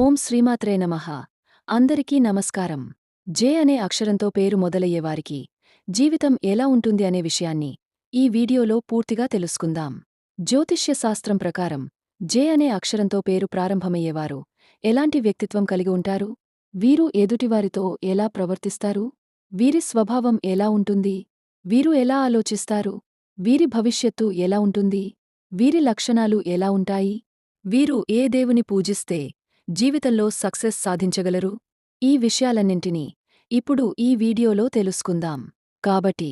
ఓం శ్రీమాత్రే నమః. అందరికీ నమస్కారం. జే అనే అక్షరంతో పేరు మొదలయ్యేవారికి జీవితం ఎలా ఉంటుంది అనే విషయాన్ని ఈ వీడియోలో పూర్తిగా తెలుసుకుందాం. జ్యోతిష్య శాస్త్రం ప్రకారం జే అనే అక్షరంతో పేరు ప్రారంభమయ్యేవారు ఎలాంటి వ్యక్తిత్వం కలిగి ఉంటారు? వీరు ఎదుటివారితో ఎలా ప్రవర్తిస్తారు? వీరి స్వభావం ఎలా ఉంటుంది? వీరు ఎలా ఆలోచిస్తారు? వీరి భవిష్యత్తు ఎలా ఉంటుంది? వీరి లక్షణాలు ఎలా ఉంటాయి? వీరు ఏ దేవుని పూజిస్తే జీవితంలో సక్సెస్ సాధించగలరు? ఈ విషయాలన్నింటినీ ఇప్పుడు ఈ వీడియోలో తెలుసుకుందాం. కాబట్టి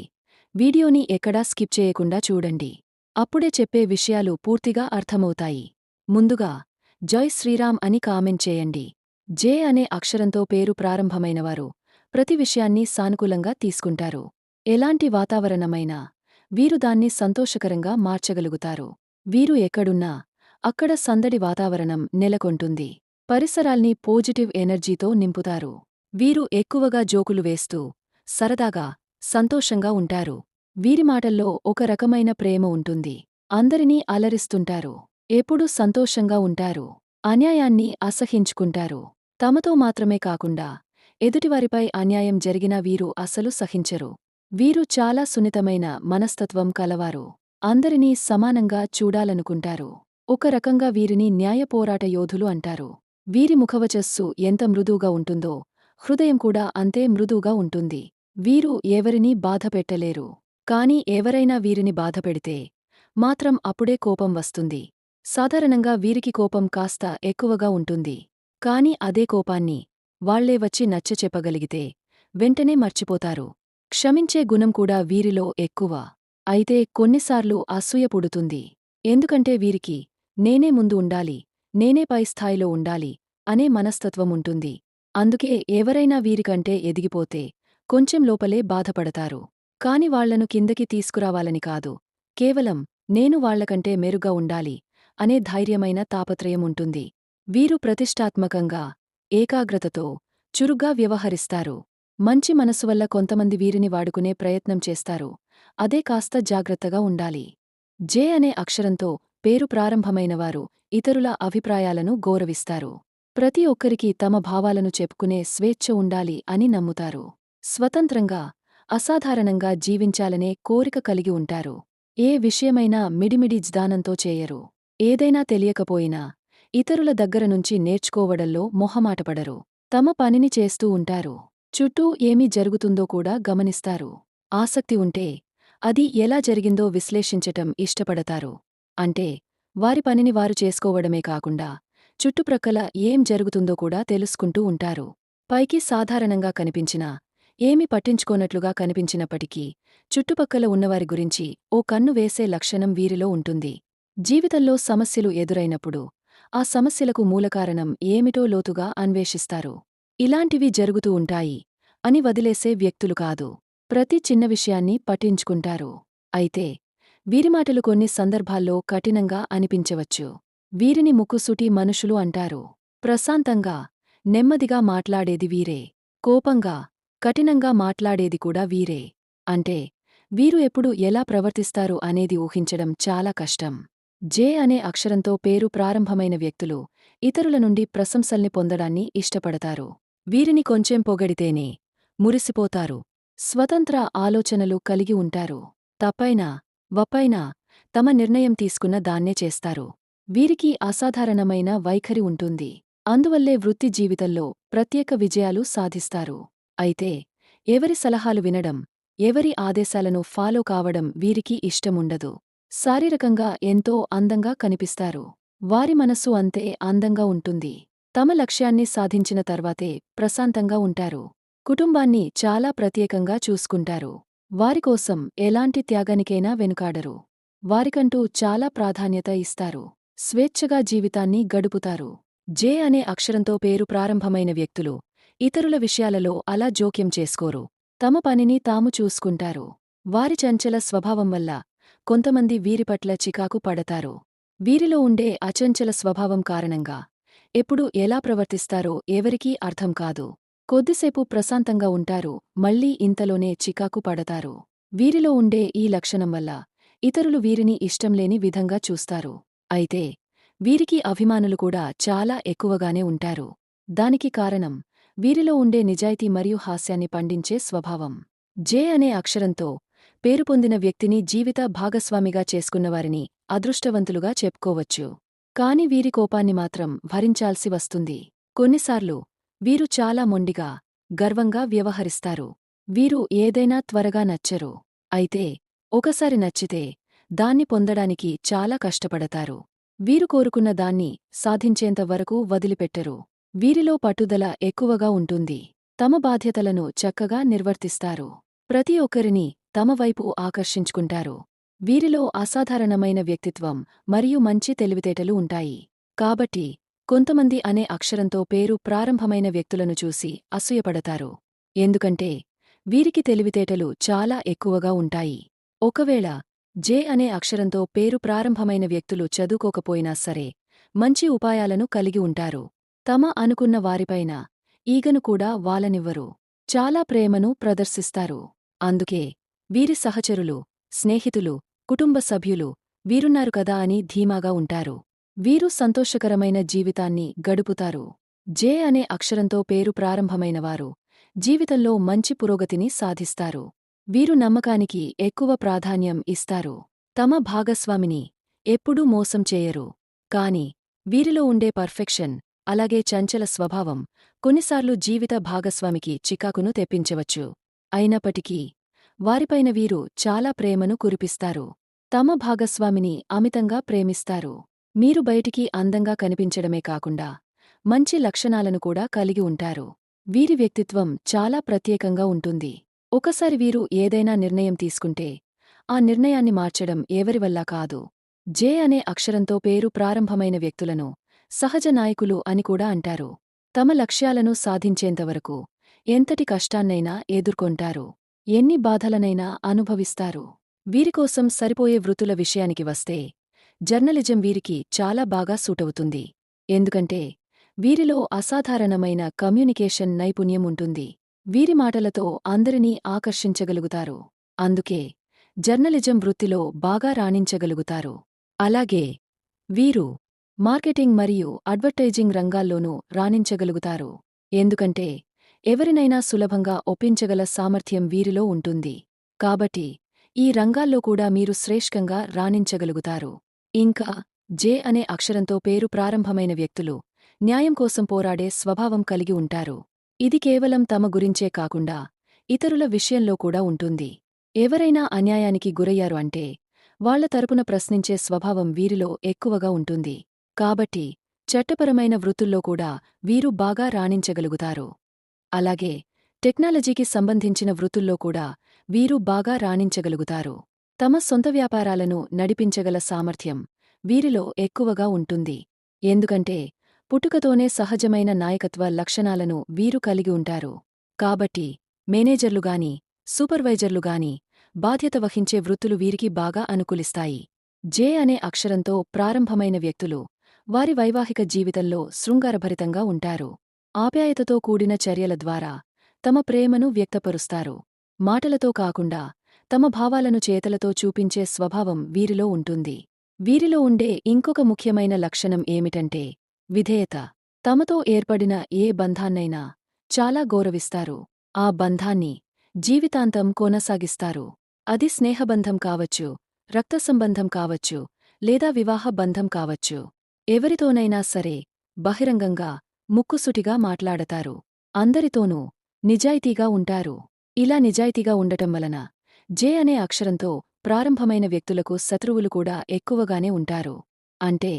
వీడియోని ఎక్కడా స్కిప్ చేయకుండా చూడండి. అప్పుడే చెప్పే విషయాలు పూర్తిగా అర్థమవుతాయి. ముందుగా జై శ్రీరామ్ అని కామెంట్ చేయండి. జే అనే అక్షరంతో పేరు ప్రారంభమైనవారు ప్రతి విషయాన్ని సానుకూలంగా తీసుకుంటారు. ఎలాంటి వాతావరణమైనా వీరు దాన్ని సంతోషకరంగా మార్చగలుగుతారు. వీరు ఎక్కడున్నా అక్కడ సందడి వాతావరణం నెలకొంటుంది. పరిసరాల్ని పాజిటివ్ ఎనర్జీతో నింపుతారు. వీరు ఎక్కువగా జోకులు వేస్తూ సరదాగా సంతోషంగా ఉంటారు. వీరి మాటల్లో ఒక రకమైన ప్రేమ ఉంటుంది. అందరినీ అలరిస్తుంటారు. ఎప్పుడూ సంతోషంగా ఉంటారు. అన్యాయాన్ని అసహించుకుంటారు. తమతో మాత్రమే కాకుండా ఎదుటివారిపై అన్యాయం జరిగినా వీరు అసలు సహించరు. వీరు చాలా సున్నితమైన మనస్తత్వం కలవారు. అందరినీ సమానంగా చూడాలనుకుంటారు. ఒక రకంగా వీరిని న్యాయ పోరాట యోధులు అంటారు. వీరి ముఖవచస్సు ఎంత మృదువుగా ఉంటుందో హృదయం కూడా అంతే మృదువుగా ఉంటుంది. వీరు ఎవరినీ బాధపెట్టలేరు. కాని ఎవరైనా వీరిని బాధపెడితే మాత్రం అప్పుడే కోపం వస్తుంది. సాధారణంగా వీరికి కోపం కాస్త ఎక్కువగా ఉంటుంది. కాని అదే కోపాన్ని వాళ్ళే వచ్చి నచ్చచెప్పగలిగితే వెంటనే మర్చిపోతారు. క్షమించే గుణం కూడా వీరిలో ఎక్కువ. అయితే కొన్నిసార్లు అసూయ పుడుతుంది. ఎందుకంటే వీరికి నేనే ముందు ఉండాలి నేనే పై స్థాయిలో ఉండాలి అనే మనస్తత్వం ఉంటుంది. అందుకే ఎవరైనా వీరికంటే ఎదిగిపోతే కొంచెం లోపలే బాధపడతారు. కాని వాళ్ళను కిందకి తీసుకురావాలని కాదు. కేవలం నేను వాళ్ళకంటే మెరుగ్గా ఉండాలి అనే ధైర్యమైన తాపత్రయం ఉంటుంది. వీరు ప్రతిష్టాత్మకంగా ఏకాగ్రతతో చురుగ్గా వ్యవహరిస్తారు. మంచి మనసు వల్ల కొంతమంది వీరిని వాడుకునే ప్రయత్నం చేస్తారు. అదే కాస్త జాగ్రత్తగా ఉండాలి. జే అనే అక్షరంతో పేరు ప్రారంభమైనవారు ఇతరుల అభిప్రాయాలను గౌరవిస్తారు. ప్రతి ఒక్కరికి తమ భావాలను చెప్పుకునే స్వేచ్ఛ ఉండాలి అని నమ్ముతారు. స్వతంత్రంగా అసాధారణంగా జీవించాలనే కోరిక కలిగి ఉంటారు. ఏ విషయమైనా మిడిమిడి జ్దానంతో చేయరు. ఏదైనా తెలియకపోయినా ఇతరుల దగ్గరనుంచి నేర్చుకోవడంలో మొహమాటపడరు. తమ పనిని చేస్తూ ఉంటారు. చుట్టూ ఏమి జరుగుతుందో కూడా గమనిస్తారు. ఆసక్తి ఉంటే అది ఎలా జరిగిందో విశ్లేషించటం ఇష్టపడతారు. అంటే వారి పనిని వారు చేసుకోవడమే కాకుండా చుట్టుప్రక్కల ఏం జరుగుతుందో కూడా తెలుసుకుంటూ ఉంటారు. పైకి సాధారణంగా కనిపించినా ఏమి పట్టించుకోనట్లుగా కనిపించినప్పటికీ చుట్టుపక్కల ఉన్నవారి గురించి ఓ కన్ను వేసే లక్షణం వీరిలో ఉంటుంది. జీవితంలో సమస్యలు ఎదురైనప్పుడు ఆ సమస్యలకు మూలకారణం ఏమిటో లోతుగా అన్వేషిస్తారు. ఇలాంటివి జరుగుతూ ఉంటాయి అని వదిలేసే వ్యక్తులు కాదు. ప్రతి చిన్న విషయాన్ని పట్టించుకుంటారు. అయితే వీరిమాటలు కొన్ని సందర్భాల్లో కఠినంగా అనిపించవచ్చు. వీరిని ముక్కుసుటి మనుషులు అంటారు. ప్రశాంతంగా నెమ్మదిగా మాట్లాడేది వీరే. కోపంగా కఠినంగా మాట్లాడేది కూడా వీరే. అంటే వీరు ఎప్పుడు ఎలా ప్రవర్తిస్తారు అనేది ఊహించడం చాలా కష్టం. జే అనే అక్షరంతో పేరు ప్రారంభమైన వ్యక్తులు ఇతరుల నుండి ప్రశంసల్ని పొందడాన్ని ఇష్టపడతారు. వీరిని కొంచెం పొగడితేనే మురిసిపోతారు. స్వతంత్ర ఆలోచనలు కలిగి ఉంటారు. తప్పైనా వప్పైనా తమ నిర్ణయం తీసుకున్న దాన్నే చేస్తారు. వీరికి అసాధారణమైన వైఖరి ఉంటుంది. అందువల్లే వృత్తి జీవితంలో ప్రత్యేక విజయాలు సాధిస్తారు. అయితే ఎవరి సలహాలు వినడం ఎవరి ఆదేశాలను ఫాలో కావడం వీరికి ఇష్టముండదు. శారీరకంగా ఎంతో అందంగా కనిపిస్తారు. వారి మనస్సు అంతే అందంగా ఉంటుంది. తమ లక్ష్యాన్ని సాధించిన తర్వాతే ప్రశాంతంగా ఉంటారు. కుటుంబాన్ని చాలా ప్రత్యేకంగా చూసుకుంటారు. వారికోసం ఎలాంటి త్యాగానికైనా వెనుకాడరు. వారికంటూ చాలా ప్రాధాన్యత ఇస్తారు. స్వేచ్ఛగా జీవితాన్ని గడుపుతారు. జే అనే అక్షరంతో పేరు ప్రారంభమైన వ్యక్తులు ఇతరుల విషయాలలో అలా జోక్యం చేసుకోరు. తమ పనిని తాము చూసుకుంటారు. వారి చంచల స్వభావం వల్ల కొంతమంది వీరిపట్ల చికాకు పడతారు. వీరిలో ఉండే అచంచల స్వభావం కారణంగా ఎప్పుడు ఎలా ప్రవర్తిస్తారో ఎవరికీ అర్థం కాదు. కొద్దిసేపు ప్రశాంతంగా ఉంటారు మళ్ళీ ఇంతలోనే చికాకు పడతారు. వీరిలో ఉండే ఈ లక్షణం వల్ల ఇతరులు వీరిని ఇష్టంలేని విధంగా చూస్తారు. అయితే వీరికి అభిమానులు కూడా చాలా ఎక్కువగానే ఉంటారు. దానికి కారణం వీరిలో ఉండే నిజాయితీ మరియు హాస్యాన్ని పండించే స్వభావం. జే అనే అక్షరంతో పేరు పొందిన వ్యక్తిని జీవిత భాగస్వామిగా చేసుకున్నవారిని అదృష్టవంతులుగా చెప్పుకోవచ్చు. కాని వీరి కోపాన్ని మాత్రం భరించాల్సి వస్తుంది. కొన్నిసార్లు వీరు చాలా మొండిగా గర్వంగా వ్యవహరిస్తారు. వీరు ఏదైనా త్వరగా నచ్చరు. అయితే ఒకసారి నచ్చితే దాన్ని పొందడానికి చాలా కష్టపడతారు. వీరు కోరుకున్న దాన్ని సాధించేంత వరకు వదిలిపెట్టరు. వీరిలో పట్టుదల ఎక్కువగా ఉంటుంది. తమ బాధ్యతలను చక్కగా నిర్వర్తిస్తారు. ప్రతి ఒక్కరిని తమ వైపు ఆకర్షించుకుంటారు. వీరిలో అసాధారణమైన వ్యక్తిత్వం మరియు మంచి తెలివితేటలు ఉంటాయి. కాబట్టి కొంతమంది అనే అక్షరంతో పేరు ప్రారంభమైన వ్యక్తులను చూసి అసూయపడతారు. ఎందుకంటే వీరికి తెలివితేటలు చాలా ఎక్కువగా ఉంటాయి. ఒకవేళ జే అనే అక్షరంతో పేరు ప్రారంభమైన వ్యక్తులు చదువుకోకపోయినా సరే మంచి ఉపాయాలను కలిగి ఉంటారు. తమ అనుకున్న వారిపైన ఈగను కూడా వాలనివ్వరు. చాలా ప్రేమను ప్రదర్శిస్తారు. అందుకే వీరి సహచరులు స్నేహితులు కుటుంబ సభ్యులు వీరున్నారు కదా అని ధీమాగా ఉంటారు. వీరు సంతోషకరమైన జీవితాన్ని గడుపుతారు. జే అనే అక్షరంతో పేరు ప్రారంభమైనవారు జీవితంలో మంచి పురోగతిని సాధిస్తారు. వీరు నమ్మకానికి ఎక్కువ ప్రాధాన్యం ఇస్తారు. తమ భాగస్వామిని ఎప్పుడూ మోసం చేయరు. కాని వీరిలో ఉండే పర్ఫెక్షన్ అలాగే చంచల స్వభావం కొన్నిసార్లు జీవిత భాగస్వామికి చికాకును తెప్పించవచ్చు. అయినప్పటికీ వారిపైన వీరు చాలా ప్రేమను కురిపిస్తారు. తమ భాగస్వామిని అమితంగా ప్రేమిస్తారు. మీరు బయటికి అందంగా కనిపించడమే కాకుండా మంచి లక్షణాలను కూడా కలిగి ఉంటారు. వీరి వ్యక్తిత్వం చాలా ప్రత్యేకంగా ఉంటుంది. ఒకసారి వీరు ఏదైనా నిర్ణయం తీసుకుంటే ఆ నిర్ణయాన్ని మార్చడం ఎవరివల్లా కాదు. జే అనే అక్షరంతో పేరు ప్రారంభమైన వ్యక్తులను సహజ నాయకులు అని కూడా అంటారు. తమ లక్ష్యాలను సాధించేంతవరకు ఎంతటి కష్టాన్నైనా ఎదుర్కొంటారు. ఎన్ని బాధలనైనా అనుభవిస్తారు. వీరికోసం సరిపోయే వృత్తుల విషయానికి వస్తే జర్నలిజం వీరికి చాలా బాగా సూటవుతుంది. ఎందుకంటే వీరిలో అసాధారణమైన కమ్యూనికేషన్ నైపుణ్యం ఉంటుంది. వీరి మాటలతో అందరినీ ఆకర్షించగలుగుతారు. అందుకే జర్నలిజం వృత్తిలో బాగా రాణించగలుగుతారు. అలాగే వీరు మార్కెటింగ్ మరియు అడ్వర్టైజింగ్ రంగాల్లోనూ రాణించగలుగుతారు. ఎందుకంటే ఎవరినైనా సులభంగా ఒప్పించగల సామర్థ్యం వీరిలో ఉంటుంది. కాబట్టి ఈ రంగాల్లో కూడా మీరు శ్రేష్ఠంగా రాణించగలుగుతారు. ఇంకా జే అనే అక్షరంతో పేరు ప్రారంభమైన వ్యక్తులు న్యాయం కోసం పోరాడే స్వభావం కలిగి ఉంటారు. ఇది కేవలం తమ గురించే కాకుండా ఇతరుల విషయంలో కూడా ఉంటుంది. ఎవరైనా అన్యాయానికి గురయ్యారు అంటే వాళ్ళ తరపున ప్రశ్నించే స్వభావం వీరిలో ఎక్కువగా ఉంటుంది. కాబట్టి చట్టపరమైన వృత్తుల్లో కూడా వీరు బాగా రాణించగలుగుతారు. అలాగే టెక్నాలజీకి సంబంధించిన వృత్తుల్లో కూడా వీరు బాగా రాణించగలుగుతారు. తమ సొంత వ్యాపారాలను నడిపించగల సామర్థ్యం వీరిలో ఎక్కువగా ఉంటుంది. ఎందుకంటే పుట్టుకతోనే సహజమైన నాయకత్వ లక్షణాలను వీరు కలిగి ఉంటారు. కాబట్టి మేనేజర్లుగాని సూపర్వైజర్లుగాని బాధ్యత వహించే వృత్తులు వీరికి బాగా అనుకూలిస్తాయి. జే అనే అక్షరంతో ప్రారంభమైన వ్యక్తులు వారి వైవాహిక జీవితంలో శృంగారభరితంగా ఉంటారు. ఆప్యాయతతో కూడిన చర్యల ద్వారా తమ ప్రేమను వ్యక్తపరుస్తారు. మాటలతో కాకుండా తమ భావాలను చేతలతో చూపించే స్వభావం వీరిలో ఉంటుంది. వీరిలో ఉండే ఇంకొక ముఖ్యమైన లక్షణం ఏమిటంటే విధేయత. తమతో ఏర్పడిన ఏ బంధాన్నైనా చాలా గౌరవిస్తారు. ఆ బంధాన్ని జీవితాంతం కొనసాగిస్తారు. అది స్నేహబంధం కావచ్చు రక్తసంబంధం కావచ్చు లేదా వివాహ బంధం కావచ్చు. ఎవరితోనైనా సరే బహిరంగంగా ముక్కుసుటిగా మాట్లాడతారు. అందరితోనూ నిజాయితీగా ఉంటారు. ఇలా నిజాయితీగా ఉండటం వలన జే అనే అక్షరంతో ప్రారంభమైన వ్యక్తులకు శత్రువులు కూడా ఎక్కువగానే ఉంటారు. అంటే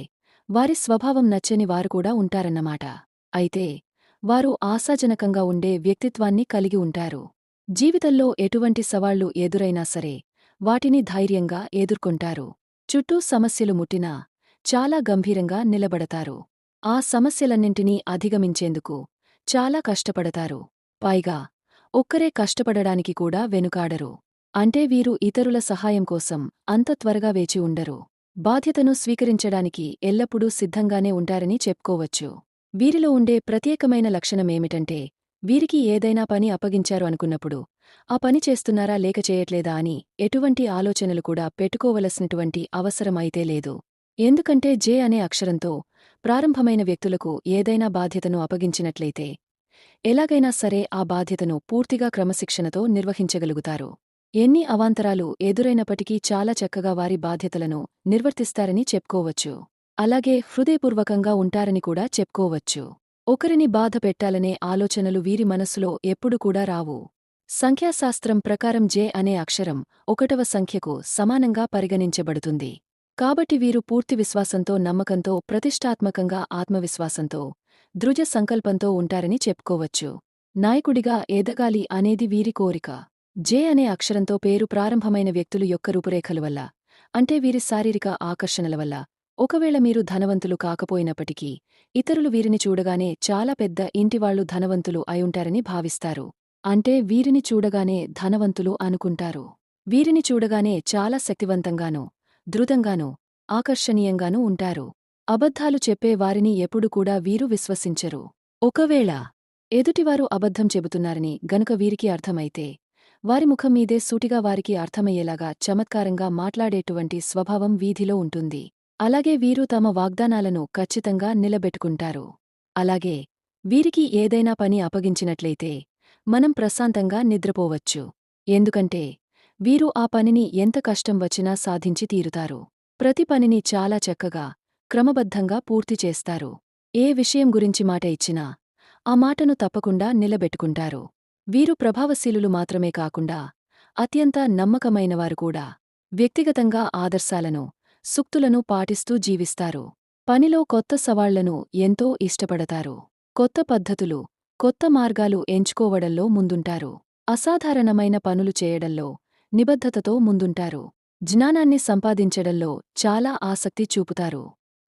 వారి స్వభావం నచ్చని వారు కూడా ఉంటారన్నమాట. అయితే వారు ఆశాజనకంగా ఉండే వ్యక్తిత్వాన్ని కలిగి ఉంటారు. జీవితంలో ఎటువంటి సవాళ్ళు ఎదురైనా సరే వాటిని ధైర్యంగా ఎదుర్కొంటారు. చుట్టూ సమస్యలు ముట్టినా చాలా గంభీరంగా నిలబడతారు. ఆ సమస్యలన్నింటినీ అధిగమించేందుకు చాలా కష్టపడతారు. పైగా ఒక్కరే కష్టపడడానికి కూడా వెనుకాడరు. అంటే వీరు ఇతరుల సహాయం కోసం అంత త్వరగా వేచి ఉండరు. బాధ్యతను స్వీకరించడానికి ఎల్లప్పుడూ సిద్ధంగానే ఉంటారని చెప్పుకోవచ్చు. వీరిలో ఉండే ప్రత్యేకమైన లక్షణమేమిటంటే వీరికి ఏదైనా పని అప్పగించారు అనుకున్నప్పుడు ఆ పని చేస్తున్నారా లేక చేయట్లేదా అని ఎటువంటి ఆలోచనలు కూడా పెట్టుకోవలసినటువంటి అవసరమైతే లేదు. ఎందుకంటే జే అనే అక్షరంతో ప్రారంభమైన వ్యక్తులకు ఏదైనా బాధ్యతను అప్పగించినట్లయితే ఎలాగైనా సరే ఆ బాధ్యతను పూర్తిగా క్రమశిక్షణతో నిర్వహించగలుగుతారు. ఎన్ని అవాంతరాలు ఎదురైనప్పటికీ చాలా చక్కగా వారి బాధ్యతలను నిర్వర్తిస్తారని చెప్పుకోవచ్చు. అలాగే హృదయపూర్వకంగా ఉంటారని కూడా చెప్పుకోవచ్చు. ఒకరిని బాధ పెట్టాలనే ఆలోచనలు వీరి మనస్సులో ఎప్పుడు కూడా రావు. సంఖ్యాశాస్త్రం ప్రకారం జే అనే అక్షరం ఒకటవ సంఖ్యకు సమానంగా పరిగణించబడుతుంది. కాబట్టి వీరు పూర్తి విశ్వాసంతో నమ్మకంతో ప్రతిష్టాత్మకంగా ఆత్మవిశ్వాసంతో దృఢ సంకల్పంతో ఉంటారని చెప్పుకోవచ్చు. నాయకుడిగా ఎదగాలి అనేది వీరి కోరిక. జే అనే అక్షరంతో పేరు ప్రారంభమైన వ్యక్తులు యొక్క రూపురేఖల వల్ల అంటే వీరి శారీరక ఆకర్షణల వల్ల. ఒకవేళ మీరు ధనవంతులు కాకపోయినప్పటికీ ఇతరులు వీరిని చూడగానే చాలా పెద్ద ఇంటివాళ్ళు ధనవంతులు అయుంటారని భావిస్తారు. అంటే వీరిని చూడగానే ధనవంతులు అనుకుంటారు. వీరిని చూడగానే చాలా శక్తివంతంగానూ దృఢంగానూ ఆకర్షణీయంగానూ ఉంటారు. అబద్ధాలు చెప్పే వారిని ఎప్పుడు కూడా వీరు విశ్వసించరు. ఒకవేళ ఎదుటివారు అబద్ధం చెబుతున్నారని గనుక వీరికి అర్థమైతే వారి ముఖం మీదే సూటిగా వారికి అర్థమయ్యేలాగా చమత్కారంగా మాట్లాడేటువంటి స్వభావం వీధిలో ఉంటుంది. అలాగే వీరు తమ వాగ్దానాలను ఖచ్చితంగా నిలబెట్టుకుంటారు. అలాగే వీరికి ఏదైనా పని అప్పగించినట్లయితే మనం ప్రశాంతంగా నిద్రపోవచ్చు. ఎందుకంటే వీరు ఆ పనిని ఎంత కష్టం వచ్చినా సాధించి తీరుతారు. ప్రతి పనిని చాలా చక్కగా క్రమబద్ధంగా పూర్తి చేస్తారు. ఏ విషయం గురించి మాట ఇచ్చినా ఆ మాటను తప్పకుండా నిలబెట్టుకుంటారు. వీరు ప్రభావశీలులు మాత్రమే కాకుండా అత్యంత నమ్మకమైనవారు కూడా. వ్యక్తిగతంగా ఆదర్శాలను సుక్తులను పాటిస్తూ జీవిస్తారు. పనిలో కొత్త సవాళ్ళను ఎంతో ఇష్టపడతారు. కొత్త పద్ధతులు కొత్త మార్గాలు ఎంచుకోవడంలో ముందుంటారు. అసాధారణమైన పనులు చేయడంలో నిబద్ధతతో ముందుంటారు. జ్ఞానాన్ని సంపాదించడంలో చాలా ఆసక్తి చూపుతారు.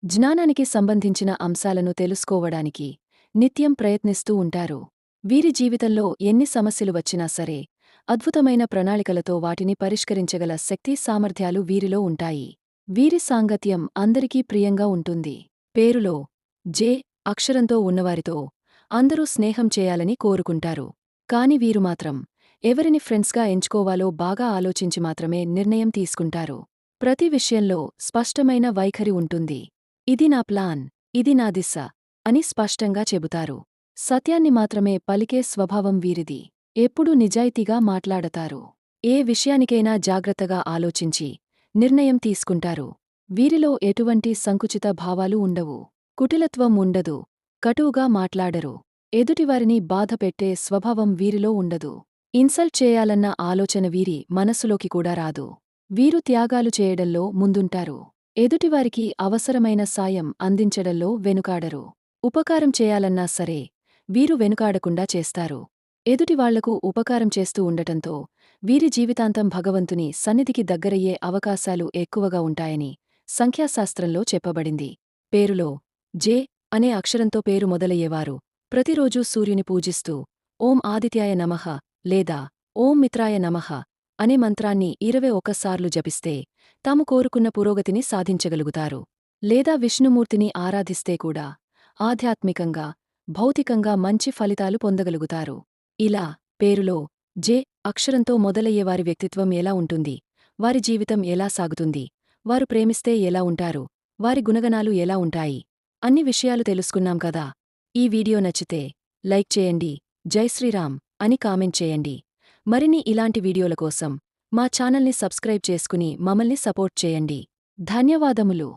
జ్ఞానానికి సంబంధించిన అంశాలను తెలుసుకోవడానికి నిత్యం ప్రయత్నిస్తూ ఉంటారు. వీరి జీవితంలో ఎన్ని సమస్యలు వచ్చినా సరే అద్భుతమైన ప్రణాళికలతో వాటిని పరిష్కరించగల శక్తి సామర్థ్యాలు వీరిలో ఉంటాయి. వీరి సాంగత్యం అందరికీ ప్రియంగా ఉంటుంది. పేరులో జే అక్షరంతో ఉన్నవారితో అందరూ స్నేహం చేయాలని కోరుకుంటారు. కాని వీరు మాత్రం ఎవరిని ఫ్రెండ్స్గా ఎంచుకోవాలో బాగా ఆలోచించి మాత్రమే నిర్ణయం తీసుకుంటారు. ప్రతి విషయంలో స్పష్టమైన వైఖరి ఉంటుంది. ఇది నా ప్లాన్ ఇది నా దిశ అని స్పష్టంగా చెబుతారు. సత్యాన్ని మాత్రమే పలికే స్వభావం వీరిది. ఎప్పుడూ నిజాయితీగా మాట్లాడతారు. ఏ విషయానికైనా జాగ్రత్తగా ఆలోచించి నిర్ణయం తీసుకుంటారు. వీరిలో ఎటువంటి సంకుచిత భావాలు ఉండవు. కుటిలత్వం ఉండదు. కటువుగా మాట్లాడరు. ఎదుటివారిని బాధపెట్టే స్వభావం వీరిలో ఉండదు. ఇన్సల్ట్ చేయాలన్న ఆలోచన వీరి మనసులోకి కూడా రాదు. వీరు త్యాగాలు చేయడంలో ముందుంటారు. ఎదుటివారికి అవసరమైన సాయం అందించడంలో వెనుకాడరు. ఉపకారం చేయాలన్నా సరే వీరు వెనుకాడకుండా చేస్తారు. ఎదుటివాళ్ళకు ఉపకారం చేస్తూ ఉండటంతో వీరి జీవితాంతం భగవంతుని సన్నిధికి దగ్గరయ్యే అవకాశాలు ఎక్కువగా ఉంటాయని సంఖ్యాశాస్త్రంలో చెప్పబడింది. పేరులో జే అనే అక్షరంతో పేరు మొదలయ్యేవారు. ప్రతిరోజూ సూర్యుని పూజిస్తూ ఓం ఆదిత్యాయ నమః లేదా ఓం మిత్రాయ నమః అనే మంత్రాన్ని ఇరవై ఒకసార్లు జపిస్తే తాము కోరుకున్న పురోగతిని సాధించగలుగుతారు. లేదా విష్ణుమూర్తిని ఆరాధిస్తే కూడా ఆధ్యాత్మికంగా భౌతికంగా మంచి ఫలితాలు పొందగలుగుతారు. ఇలా పేరులో జే అక్షరంతో మొదలయ్యేవారి వ్యక్తిత్వం ఎలా ఉంటుంది వారి జీవితం ఎలా సాగుతుంది వారు ప్రేమిస్తే ఎలా ఉంటారు వారి గుణగణాలు ఎలా ఉంటాయి అన్ని విషయాలు తెలుసుకున్నాం కదా? ఈ వీడియో నచ్చితే లైక్ చేయండి. జై శ్రీరామ్. అని కామెంట్ చేయండి. మరిన్ని ఇలాంటి వీడియోల కోసం మా ఛానల్ని సబ్స్క్రైబ్ చేసుకుని మమ్మల్ని సపోర్ట్ చేయండి. ధన్యవాదములు.